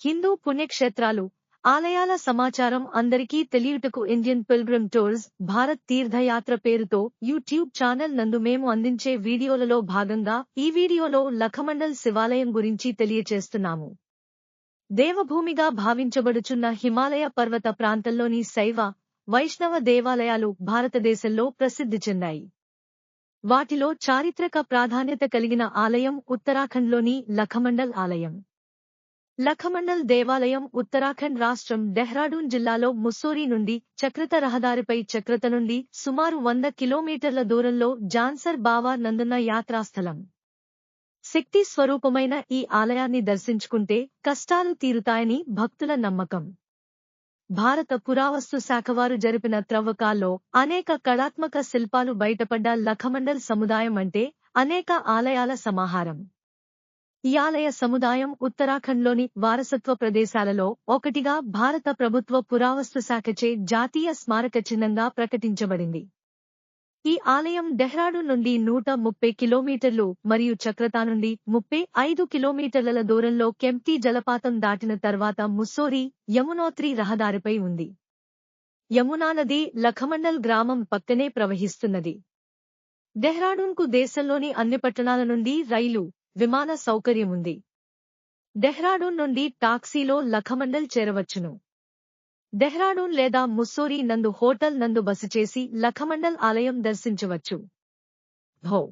హిందూ పుణ్యక్షేత్రాలు ఆలయాల సమాచారం అందరికీ తెలియుటకు Indian pilgrim tours Bharat Theerthayatra పేరుతో యూట్యూబ్ ఛానల్ నందు మేము అందించే వీడియోలలో భాగంగా ఈ వీడియోలో లఖమండల్ శివాలయం గురించి తెలియచేస్తున్నాము. దేవభూమిగా భావించబడుచున్న హిమాలయ పర్వత ప్రాంతంలోని శైవ వైష్ణవ దేవాలయాలు భారతదేశంలో ప్రసిద్ధి చెందాయి. వాటిలో చారిత్రక ప్రాధాన్యత కలిగిన ఆలయం ఉత్తరాఖండ్లోని లఖమండల్ ఆలయం. లఖమండల్ దేవాలయం ఉత్తరాఖండ్ రాష్ట్రం డెహ్రాడూన్ జిల్లాలో ముస్సోరీ నుండి చక్రత రహదారిపై చక్రత నుండి సుమారు వంద కిలోమీటర్ల దూరంలో జాన్సర్ బావా నందున్న యాత్రాస్థలం. శక్తి స్వరూపమైన ఈ ఆలయాన్ని దర్శించుకుంటే కష్టాలు తీరుతాయని భక్తుల నమ్మకం. భారత పురావస్తు శాఖవారు జరిపిన త్రవ్వకాల్లో అనేక కళాత్మక శిల్పాలు బయటపడ్డ లఖమండల్ సముదాయం అంటే అనేక ఆలయాల సమాహారం. ఈ ఆలయ సముదాయం ఉత్తరాఖండ్లోని వారసత్వ ప్రదేశాలలో ఒకటిగా భారత ప్రభుత్వ పురావస్తు శాఖచే జాతీయ స్మారక చిహ్నంగా ప్రకటించబడింది. ఈ ఆలయం డెహ్రాడూన్ నుండి నూట ముప్పై కిలోమీటర్లు మరియు చక్రతా నుండి ముప్పై ఐదు కిలోమీటర్ల దూరంలో కెంప్టీ జలపాతం దాటిన తర్వాత ముస్సోరీ యమునోత్రి రహదారిపై ఉంది. యమునా నది లఖమండల్ గ్రామం పక్కనే ప్రవహిస్తున్నది. డెహ్రాడూన్కు దేశంలోని అన్ని పట్టణాల నుండి రైలు విమాన సౌకర్యం ఉంది డెహ్రాడూన్ నుండి టాక్సీలో లఖమండల్ చేరవచ్చును. డెహ్రాడూన్ లేదా ముస్సోరీ నందు హోటల్ నందు బస చేసి లఖమండల్ ఆలయం దర్శించవచ్చు. భో.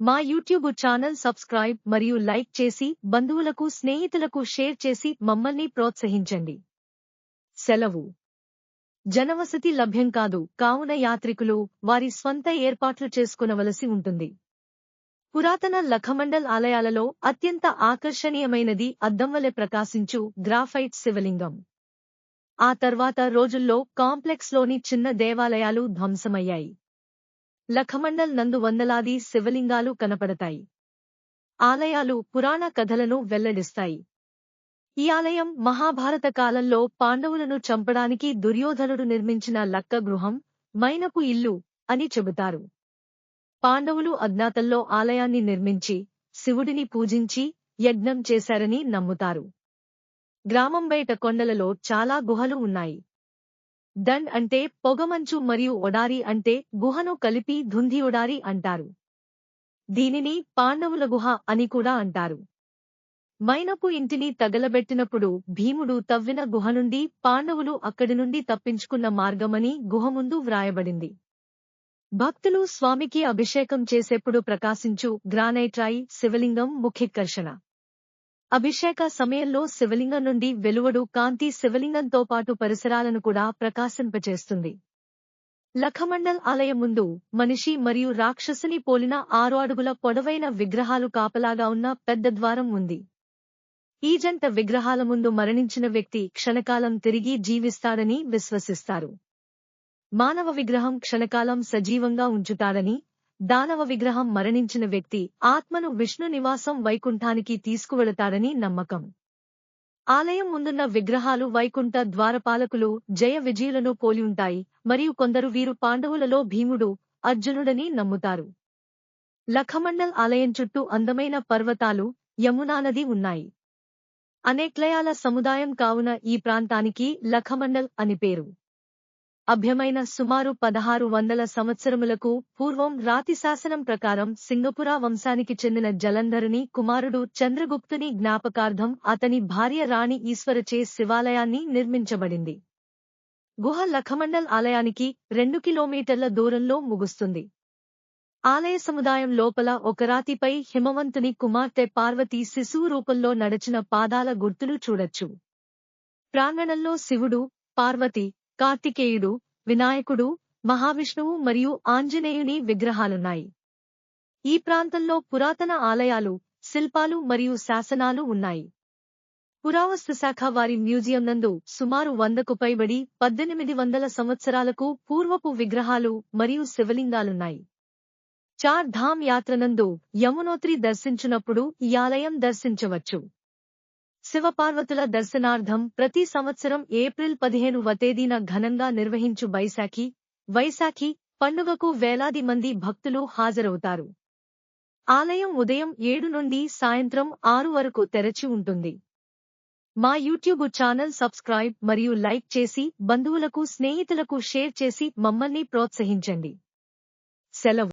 మా యూట్యూబ్ ఛానల్ సబ్స్క్రైబ్ మరియు లైక్ చేసి బంధువులకు స్నేహితులకు షేర్ చేసి మమ్మల్ని ప్రోత్సహించండి. సెలవు. జనవసతి లభ్యం కాదు. కావున యాత్రికులు వారి స్వంత ఏర్పాట్లు చేసుకునవలసి ఉంటుంది. పురాతన లఖమండల్ ఆలయాలలో అత్యంత ఆకర్షణీయమైనది అద్దంవలె ప్రకాశించు గ్రాఫైట్ శివలింగం. ఆ తర్వాత రోజుల్లో కాంప్లెక్స్లోని చిన్న దేవాలయాలు ధ్వంసమయ్యాయి. లఖమండల్ నందు వందలాది శివలింగాలు కనపడతాయి. ఆలయాలు పురాణ కథలను వెల్లడిస్తాయి. ఈ ఆలయం మహాభారత కాలంలో పాండవులను చంపడానికి దుర్యోధనుడు నిర్మించిన లక్క గృహం మైనపు ఇల్లు అని చెబుతారు. పాండవులు అజ్ఞాతంలో ఆలయాన్ని నిర్మించి శివుడిని పూజించి యజ్ఞం చేశారని నమ్ముతారు. గ్రామం బయట కొండలలో చాలా గుహలు ఉన్నాయి. దండ్ అంటే పొగమంచు మరియు ఒడారి అంటే గుహను కలిపి ధుంధి ఒడారి అంటారు. దీనిని పాండవుల గుహ అని కూడా అంటారు. మైనపు ఇంటిని తగలబెట్టినప్పుడు భీముడు తవ్విన గుహ నుండి పాండవులు అక్కడి నుండి తప్పించుకున్న మార్గమని గుహ ముందు వ్రాయబడింది. భక్తులు స్వామికి అభిషేకం చేసేప్పుడు ప్రకాశించు గ్రానైట్రాయి శివలింగం ముఖ్యకర్షణ. అభిషేక సమయంలో శివలింగం నుండి వెలువడు కాంతి శివలింగంతో పాటు పరిసరాలను కూడా ప్రకాశింపచేస్తుంది. లఖమండల్ ఆలయం ముందు మనిషి మరియు రాక్షసుని పోలిన ఆరు అడుగుల పొడవైన విగ్రహాలు కాపలాగా ఉన్న పెద్ద ద్వారం ఉంది. ఈ జంట విగ్రహాల ముందు మరణించిన వ్యక్తి క్షణకాలం తిరిగి జీవిస్తాడని విశ్వసిస్తారు. మానవ విగ్రహం క్షణకాలం సజీవంగా ఉంచుతారని దానవ విగ్రహం మరణించిన వ్యక్తి ఆత్మను విష్ణు నివాసం వైకుంఠానికి తీసుకువెళతారని నమ్మకం. ఆలయం ముందున్న విగ్రహాలు వైకుంఠ ద్వారపాలకులు జయ విజయులను పోలి ఉంటాయి మరియు కొందరు వీరు పాండవులలో భీముడు అర్జునుడని నమ్ముతారు. లఖమండల్ ఆలయం చుట్టూ అందమైన పర్వతాలు యమునా నది ఉన్నాయి. అనేక్లయాల సముదాయం కావున ఈ ప్రాంతానికి లఖమండల్ అని పేరు. అభ్యమైన సుమారు పదహారు వందల సంవత్సరములకు పూర్వం రాతి శాసనం ప్రకారం సింగపుర వంశానికి చెందిన జలంధరుని కుమారుడు చంద్రగుప్తుని జ్ఞాపకార్థం అతని భార్య రాణి ఈశ్వరచే శివాలయాన్ని నిర్మించబడింది. గుహ లఖమండల్ ఆలయానికి రెండు కిలోమీటర్ల దూరంలో ముగుస్తుంది. ఆలయ సముదాయం లోపల ఒక రాతిపై హిమవంతుని కుమార్తె పార్వతి శిశువు రూపంలో నడచిన పాదాల గుర్తులు చూడొచ్చు. ప్రాంగణంలో శివుడు పార్వతి కార్తికేయుడు వినాయకుడు మహావిష్ణువు మరియు ఆంజనేయుని విగ్రహాలున్నాయి. ఈ ప్రాంతంలో పురాతన ఆలయాలు శిల్పాలు మరియు శాసనాలు ఉన్నాయి. పురావస్తు శాఖ వారి మ్యూజియం నందు సుమారు వందకు పైబడి పద్దెనిమిది వందల సంవత్సరాలకు పూర్వపు విగ్రహాలు మరియు శివలింగాలున్నాయి. చార్ ధామ్ యాత్రనందు యమునోత్రి దర్శించినప్పుడు ఈ ఆలయం దర్శించవచ్చు. శివపార్వతుల దర్శనార్థం ప్రతి సంవత్సరం ఏప్రిల్ పదిహేనువ తేదీన ఘనంగా నిర్వహించు బైశాఖి వైశాఖి పండుగకు వేలాది మంది భక్తులు హాజరవుతారు. ఆలయం ఉదయం ఏడు నుండి సాయంత్రం ఆరు వరకు తెరచి ఉంటుంది. మా యూట్యూబ్ ఛానల్ సబ్స్క్రైబ్ మరియు లైక్ చేసి బంధువులకు స్నేహితులకు షేర్ చేసి మమ్మల్ని ప్రోత్సహించండి. సెలవు.